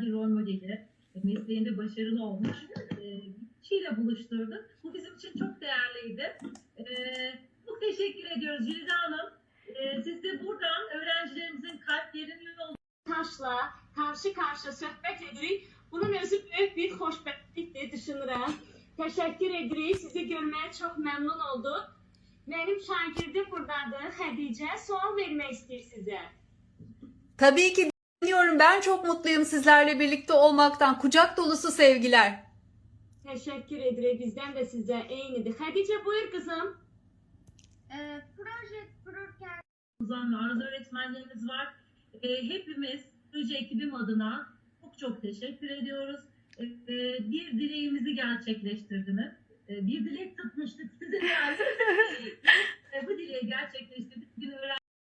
bir rol modeli, e, mesleğinde başarılı olmuş e, bir kişiyle buluşturduk. Bu bizim için çok değerliydi. E, çok teşekkür ediyoruz Jülide Hanım. E, siz de buradan öğrencilerimizin kalplerini yol Taşla karşı karşıya söhbət edirik. Bunun özü böyük bir xoşbəxtlikdir düşünürəm. Təşəkkür edirik. Sizi görməyə çox məmnun olduq. Mənim şagirdim buradadır. Xədicə sual vermək istəyir sizə. Tabii ki dinliyorum. Ben çok mutluyum sizlerle birlikte olmaktan. Kucak dolusu sevgiler. Təşəkkür edirik. Bizdən də sizə eynidir. Xədicə buyur qızım. Ee, proje kururken uzan ve arzu öğretmenlerimiz var. E, hepimiz proje ekibim adına çok çok teşekkür ediyoruz. E, e, bir dileğimizi gerçekleştirdiniz. E, bir dilek tutmuştuk sizin yani.